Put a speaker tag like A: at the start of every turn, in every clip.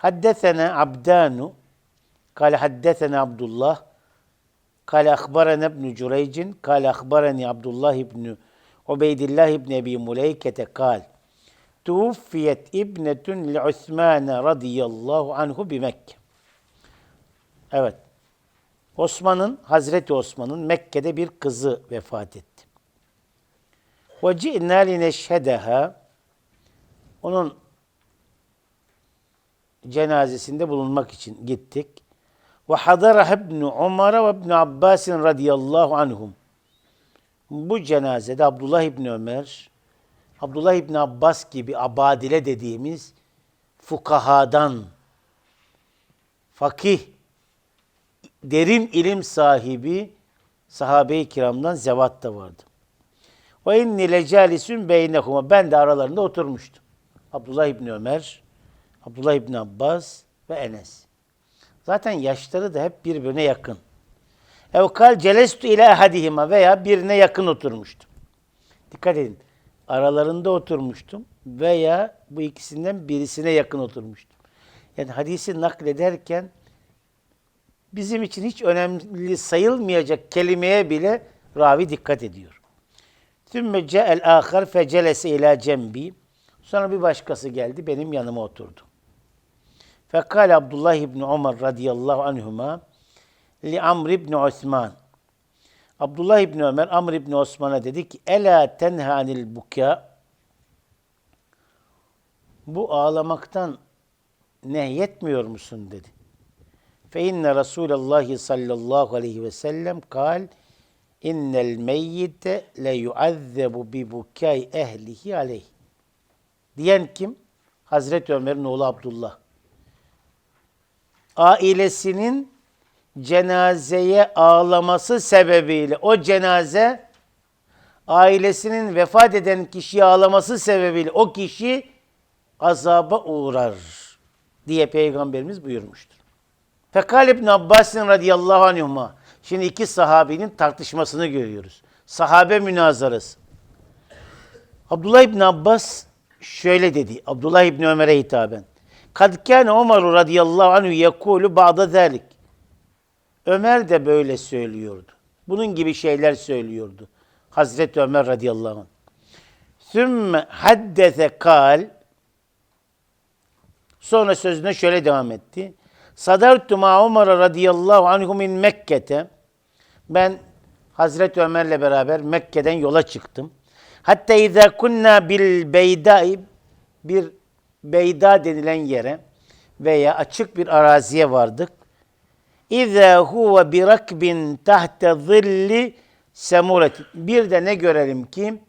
A: Haddesena Abdanu Kale haddesena Abdullah Kale akbarana ibn Cüreycin Kale akbarani Abdullah ibn Ubeydillah ibn Ebi Muleykete kal Tuvuffiyet ibnetun li Osman radıyallahu anhu bi Mekke. Evet. Osman'ın, Hazreti Osman'ın Mekke'de bir kızı vefat etti. Ve ci'nâ lineşhedeha onun cenazesinde bulunmak için gittik. Ve hadara ibn Umar ve ibn Abbas radıyallahu anhum. Bu cenazede Abdullah ibn Ömer, Abdullah ibn Abbas gibi abadile dediğimiz fukahadan, fakih, derin ilim sahibi sahabe-i kiramdan zevat da vardı. Ve inni lecalisün beynehuma. Ben de aralarında oturmuştum. Abdullah İbni Ömer, Abdullah İbni Abbas ve Enes. Zaten yaşları da hep birbirine yakın. Evkal celestu ila hadihima veya birine yakın oturmuştum. Dikkat edin. Aralarında oturmuştum veya bu ikisinden birisine yakın oturmuştum. Yani hadisi naklederken bizim için hiç önemli sayılmayacak kelimeye bile ravi dikkat ediyor. Sümme ce'el ahar fecelese ila cembi. Sonra bir başkası geldi benim yanıma oturdu. Fekal Abdullah İbni Umar radıyallahu anhuma li Amr İbni Osman. Abdullah İbni Ömer Amr İbni Osman'a dedi ki Ela tenhanil buka Bu ağlamaktan nehyetmiyor musun dedi. Fe inne Resulallah sallallahu aleyhi ve sellem kal innel meyyite le yuazzebu bi bukai ehlihi aleyh. Diyen kim? Hazreti Ömer'in oğlu Abdullah. Ailesinin cenazeye ağlaması sebebiyle o cenaze ailesinin vefat eden kişiye ağlaması sebebiyle o kişi azaba uğrar diye Peygamberimiz buyurmuştur. Fekal İbn Abbas radıyallahu anhuma. Şimdi iki sahabinin tartışmasını görüyoruz. Sahabe münazarası. Abdullah İbn Abbas şöyle dedi. Abdullah İbn Ömer'e hitaben. Kad kâne Ömer radıyallahu anhu yekulu ba'da zâlik. Ömer de böyle söylüyordu. Bunun gibi şeyler söylüyordu. Hazreti Ömer radıyallahu anh. Sümme haddese kal. Sonra sözüne şöyle devam etti. Sadartu ma Ömer radıyallahu anhu min Mekke'te. Ben Hazreti Ömer'le beraber Mekke'den yola çıktım. Hatta izâ kunna bil beydâi bir beyda denilen yere veya açık bir araziye vardık. İzâ huve bi rakbin tahte zilli semuret. Bir de ne görelim ki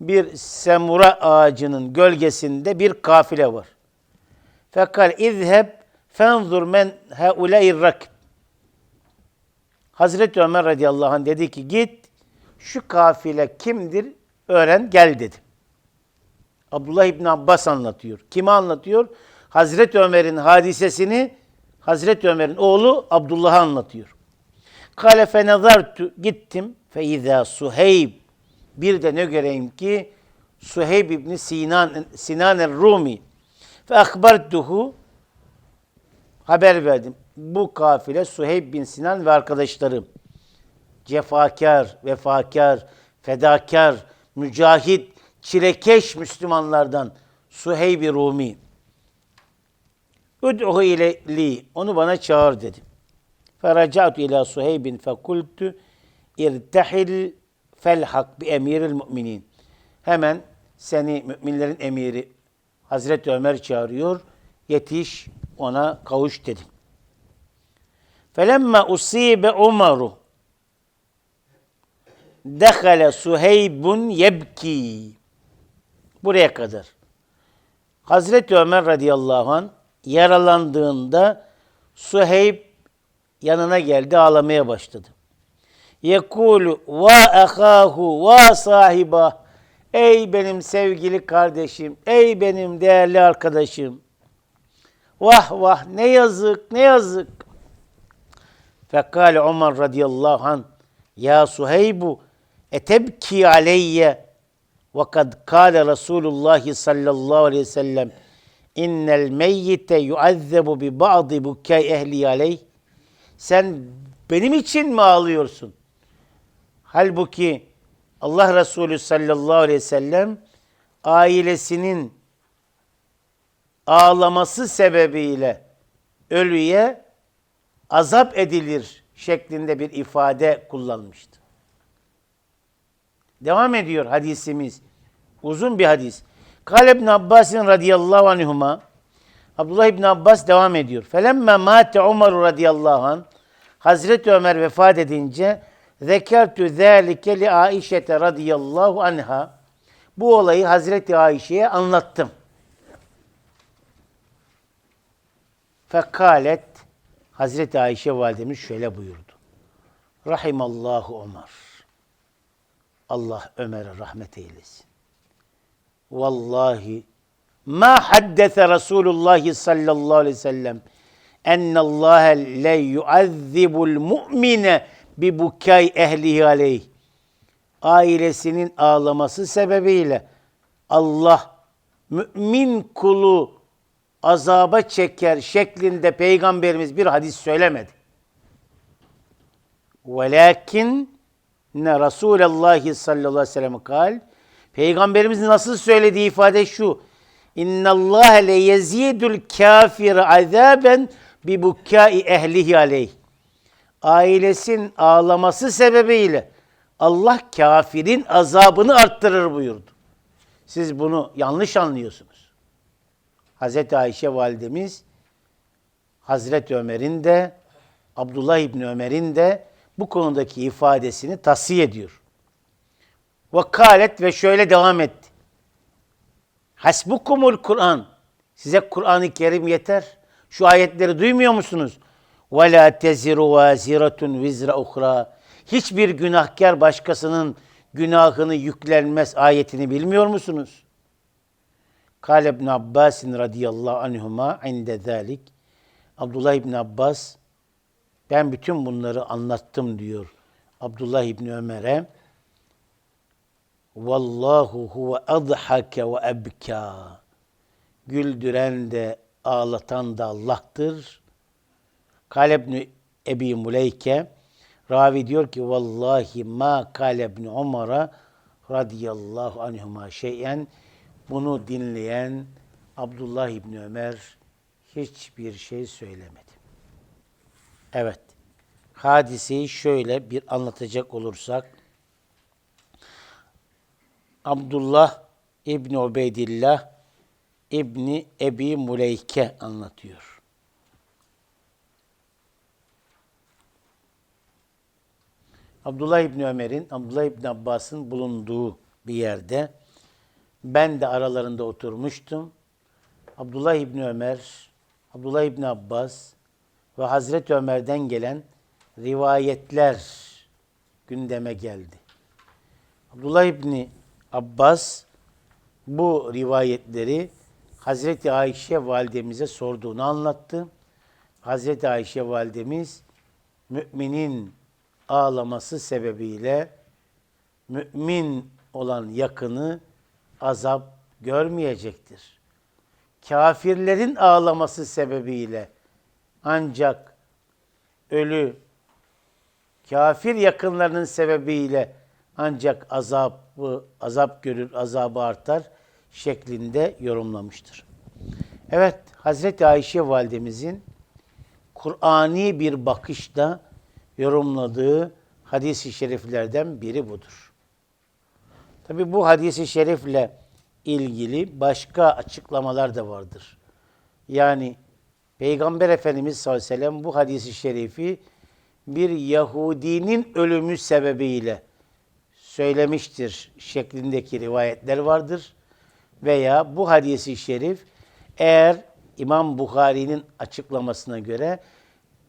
A: bir semura ağacının gölgesinde bir kafile var. Fekal izheb fenzur men hauleyir rakb. Hazreti Ömer radıyallahu anh dedi ki git şu kafile kimdir öğren gel dedi. Abdullah İbni Abbas anlatıyor. Kimi anlatıyor? Hazreti Ömer'in hadisesini Hazreti Ömer'in oğlu Abdullah'a anlatıyor. Kale fenazartu gittim fe izâ Suheyb bir de ne göreyim ki Suheyb İbni Sinan Sinan el-Rumi fe akbartuhu haber verdim. Bu kafile Suheyb bin Sinan ve arkadaşları cefakar, vefakar, fedakar, mücahit, çilekeş Müslümanlardan Suheyb-i Rumi. Ud'uhu ile li. Onu bana çağır dedi. Feracatu ila Suheybin fekultu irtehil felhak bi emiril müminin. Hemen seni müminlerin emiri Hazreti Ömer çağırıyor. Yetiş ona kavuş dedi. Felemma usibe Umaru Dehale Suheybun yebki. Buraya kadar. Hazreti Ömer radıyallahu an yaralandığında Suheyb yanına geldi ağlamaya başladı. Yekulu va ahahu va sahiba Ey benim sevgili kardeşim, ey benim değerli arkadaşım. Vah vah ne yazık, ne yazık. Fekale Ömer radıyallahu anh Ya Suheybu etebki aleyye kad kâle Resulullah sallallahu aleyhi ve sellem innel meyyite yuazzebu bi ba'di bukkay ehli aleyh. Sen benim için mi ağlıyorsun? Halbuki Allah Resulü sallallahu aleyhi ve sellem ailesinin ağlaması sebebiyle ölüye azap edilir şeklinde bir ifade kullanmıştı. Devam ediyor hadisimiz. Uzun bir hadis. Kale ibn Abbas'ın radıyallahu anhuma Abdullah ibn Abbas devam ediyor. Felemme mate Umar radıyallahu anh Hazreti Ömer vefat edince zekertü zâlike li Aişete radıyallahu anha bu olayı Hazreti Ayşe'ye anlattım. Fekalet Hazreti Ayşe validemiz şöyle buyurdu. Rahimallahu Ömer. Allah Ömer'e rahmet eylesin. Vallahi ma haddese Resulullah sallallahu aleyhi ve sellem ennallâhe le yuazzibul mu'mine bi bukay ehlihi aleyh. Ailesinin ağlaması sebebiyle Allah mümin kulu azaba çeker şeklinde peygamberimiz bir hadis söylemedi. Velakin ne Resulullah sallallahu aleyhi ve sellem kal. Peygamberimiz nasıl söylediği ifade şu. İnna Allah le yezidul kafir azaben bi bukai ehlihi aleyh. Ailesin ağlaması sebebiyle Allah kafirin azabını arttırır buyurdu. Siz bunu yanlış anlıyorsunuz. Hazreti Ayşe validemiz Hazreti Ömer'in de Abdullah İbni Ömer'in de bu konudaki ifadesini tasfiye ediyor. Vakalet ve şöyle devam etti. Hasbukumul Kur'an. Size Kur'an-ı Kerim yeter. Şu ayetleri duymuyor musunuz? Ve la teziru vaziratun vizra uhra. Hiçbir günahkar başkasının günahını yüklenmez ayetini bilmiyor musunuz? Kale ibn Abbas radıyallahu anhuma inde zalik. Abdullah ibn Abbas ben bütün bunları anlattım diyor Abdullah ibn Ömer'e. Vallahu huve adhake ve ebka. Güldüren de ağlatan da Allah'tır. Kale ibn Ebi Muleyke ravi diyor ki vallahi ma kale ibn Umar'a radıyallahu anhuma şeyen bunu dinleyen Abdullah İbni Ömer hiçbir şey söylemedi. Evet, hadiseyi şöyle bir anlatacak olursak, Abdullah İbni Ubeydillah İbni Ebi Muleyke anlatıyor. Abdullah İbni Ömer'in, Abdullah İbni Abbas'ın bulunduğu bir yerde ben de aralarında oturmuştum. Abdullah İbni Ömer, Abdullah İbni Abbas ve Hazreti Ömer'den gelen rivayetler gündeme geldi. Abdullah İbni Abbas bu rivayetleri Hazreti Ayşe validemize sorduğunu anlattı. Hazreti Ayşe validemiz müminin ağlaması sebebiyle mümin olan yakını azap görmeyecektir. Kafirlerin ağlaması sebebiyle ancak ölü kafir yakınlarının sebebiyle ancak azabı azap görür, azabı artar şeklinde yorumlamıştır. Evet, Hazreti Ayşe validemizin Kur'ani bir bakışla yorumladığı hadis-i şeriflerden biri budur. Tabi bu hadisi şerifle ilgili başka açıklamalar da vardır. Yani Peygamber Efendimiz sallallahu aleyhi ve sellem bu hadisi şerifi bir Yahudinin ölümü sebebiyle söylemiştir şeklindeki rivayetler vardır. Veya bu hadisi şerif eğer İmam Bukhari'nin açıklamasına göre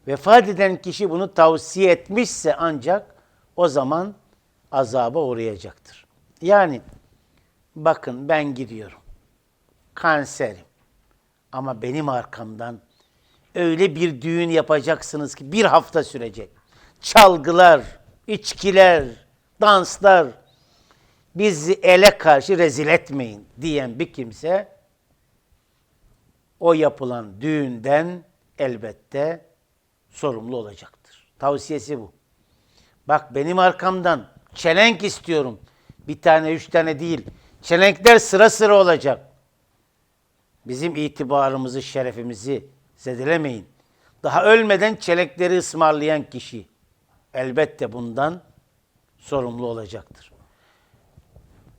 A: vefat eden kişi bunu tavsiye etmişse ancak o zaman azaba uğrayacaktır. Yani bakın ben gidiyorum. Kanserim. Ama benim arkamdan öyle bir düğün yapacaksınız ki bir hafta sürecek. Çalgılar, içkiler, danslar bizi ele karşı rezil etmeyin diyen bir kimse o yapılan düğünden elbette sorumlu olacaktır. Tavsiyesi bu. Bak benim arkamdan çelenk istiyorum. Bir tane, üç tane değil. Çelenkler sıra sıra olacak. Bizim itibarımızı, şerefimizi zedelemeyin. Daha ölmeden çelenkleri ısmarlayan kişi elbette bundan sorumlu olacaktır.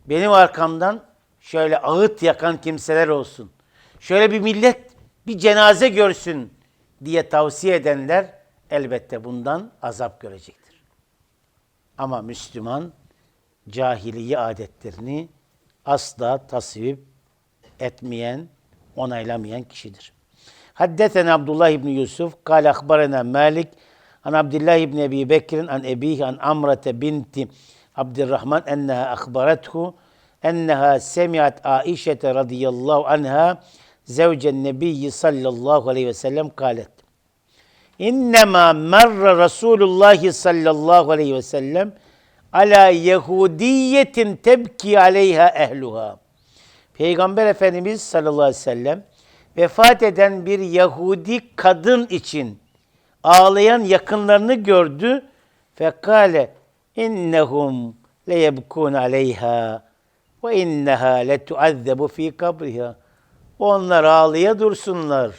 A: Benim arkamdan şöyle ağıt yakan kimseler olsun. Şöyle bir millet bir cenaze görsün diye tavsiye edenler elbette bundan azap görecektir. Ama Müslüman cahiliye adetlerini asla tasvip etmeyen, onaylamayan kişidir. Haddeten Abdullah İbni Yusuf, kâle akbarena Malik, an Abdullah İbni Ebi Bekir'in an ebihi an Amrate binti Abdurrahman enneha akbarethu enneha semiat Aişete radıyallahu anha zevcen nebiyyi sallallahu aleyhi ve sellem kâlet. İnnemâ merre Resulullah sallallahu aleyhi ve sellem ala Yahudiyetin tebki aleyha ehluha. Peygamber Efendimiz sallallahu aleyhi ve sellem vefat eden bir Yahudi kadın için ağlayan yakınlarını gördü. Fekale innehum leyebkun aleyha ve inneha letuazzebu fi kabriha. Onlar ağlaya dursunlar.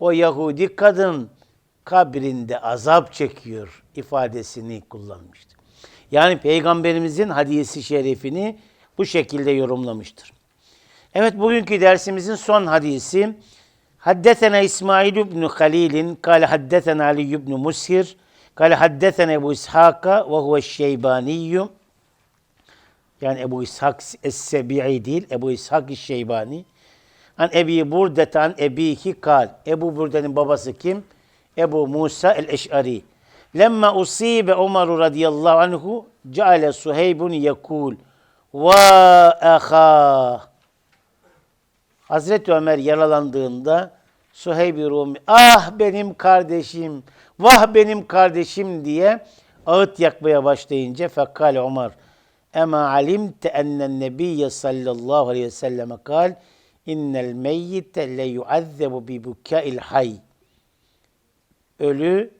A: O Yahudi kadın kabrinde azap çekiyor ifadesini kullanmıştır. Yani Peygamberimizin hadisi şerifini bu şekilde yorumlamıştır. Evet bugünkü dersimizin son hadisi İsmail ibn Halil'in kâle haddetena Ali ibn Mushir kâle haddetena Ebu İshak'a ve huve şeybaniyyum yani Ebu İshak Es-Sebi'i değil, Ebu İshak Şeybani. An Ebi Burde'tan Ebihi kal. Ebu Burde'nin babası kim? Ebu Musa el-Eş'ari. Lemma usibe Ömer radıyallahu anhu ceale Suheybun yekul ve aha Hazreti Ömer yaralandığında Suheyb-i Rumi ah benim kardeşim vah benim kardeşim diye ağıt yakmaya başlayınca fekale Ömer Ema alimte ennen nebiyye sallallahu aleyhi ve selleme? kal innel meyyite le yuazzebu bi bukail hay. Ölü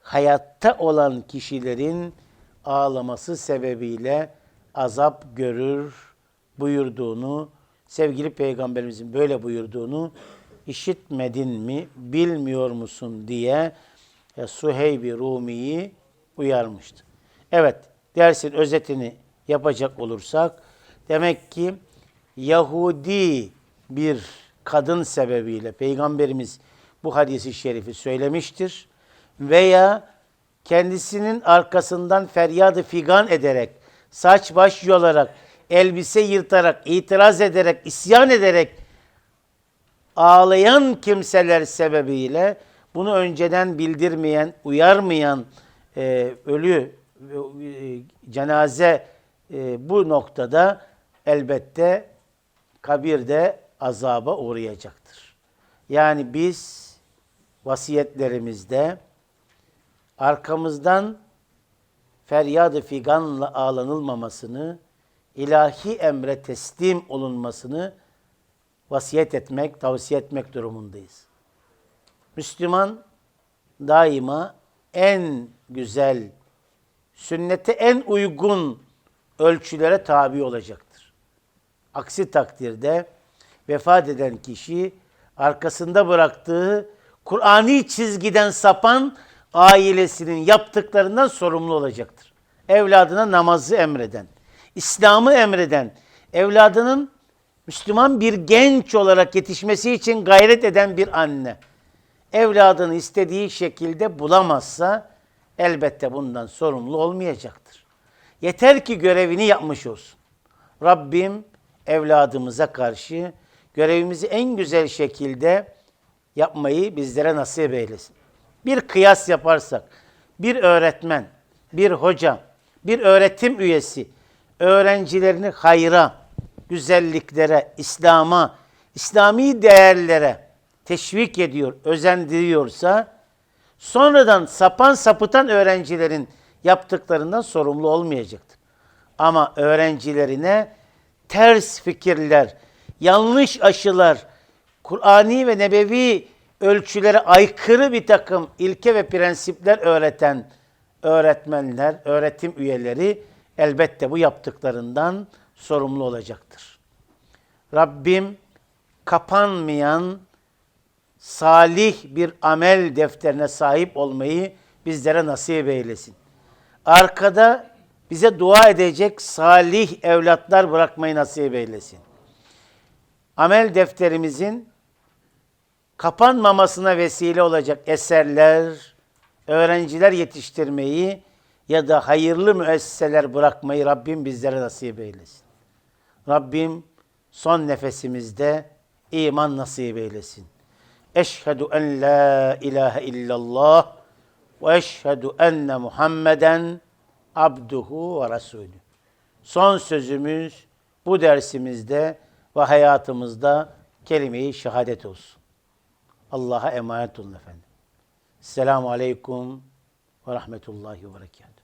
A: hayatta olan kişilerin ağlaması sebebiyle azap görür buyurduğunu, sevgili peygamberimizin böyle buyurduğunu işitmedin mi, bilmiyor musun diye e, Suheyb-i Rumi'yi uyarmıştı. Evet, dersin özetini yapacak olursak, demek ki Yahudi bir kadın sebebiyle Peygamberimiz bu hadisi şerifi söylemiştir. Veya kendisinin arkasından feryadı figan ederek, saç baş yolarak, elbise yırtarak, itiraz ederek, isyan ederek ağlayan kimseler sebebiyle bunu önceden bildirmeyen, uyarmayan e, ölü e, cenaze e, bu noktada elbette kabirde azaba uğrayacaktır. Yani biz vasiyetlerimizde arkamızdan feryadı figanla ağlanılmamasını, ilahi emre teslim olunmasını vasiyet etmek, tavsiye etmek durumundayız. Müslüman daima en güzel, sünnete en uygun ölçülere tabi olacaktır. Aksi takdirde vefat eden kişi arkasında bıraktığı Kur'ani çizgiden sapan ailesinin yaptıklarından sorumlu olacaktır. Evladına namazı emreden, İslam'ı emreden, evladının Müslüman bir genç olarak yetişmesi için gayret eden bir anne, evladını istediği şekilde bulamazsa elbette bundan sorumlu olmayacaktır. Yeter ki görevini yapmış olsun. Rabbim evladımıza karşı görevimizi en güzel şekilde yapmayı bizlere nasip eylesin. Bir kıyas yaparsak, bir öğretmen, bir hoca, bir öğretim üyesi öğrencilerini hayra, güzelliklere, İslam'a, İslami değerlere teşvik ediyor, özendiriyorsa sonradan sapan sapıtan öğrencilerin yaptıklarından sorumlu olmayacaktır. Ama öğrencilerine ters fikirler, yanlış aşılar Kur'ani ve nebevi ölçülere aykırı bir takım ilke ve prensipler öğreten öğretmenler, öğretim üyeleri elbette bu yaptıklarından sorumlu olacaktır. Rabbim kapanmayan salih bir amel defterine sahip olmayı bizlere nasip eylesin. Arkada bize dua edecek salih evlatlar bırakmayı nasip eylesin. Amel defterimizin kapanmamasına vesile olacak eserler, öğrenciler yetiştirmeyi ya da hayırlı müesseseler bırakmayı Rabbim bizlere nasip eylesin. Rabbim son nefesimizde iman nasip eylesin. Eşhedü en la ilahe illallah ve eşhedü enne Muhammeden abduhu ve resulü. Son sözümüz bu dersimizde ve hayatımızda kelime-i şehadet olsun. Allah'a emanet olun efendim. Selamun Aleyküm ve Rahmetullahi ve Berekatuhu.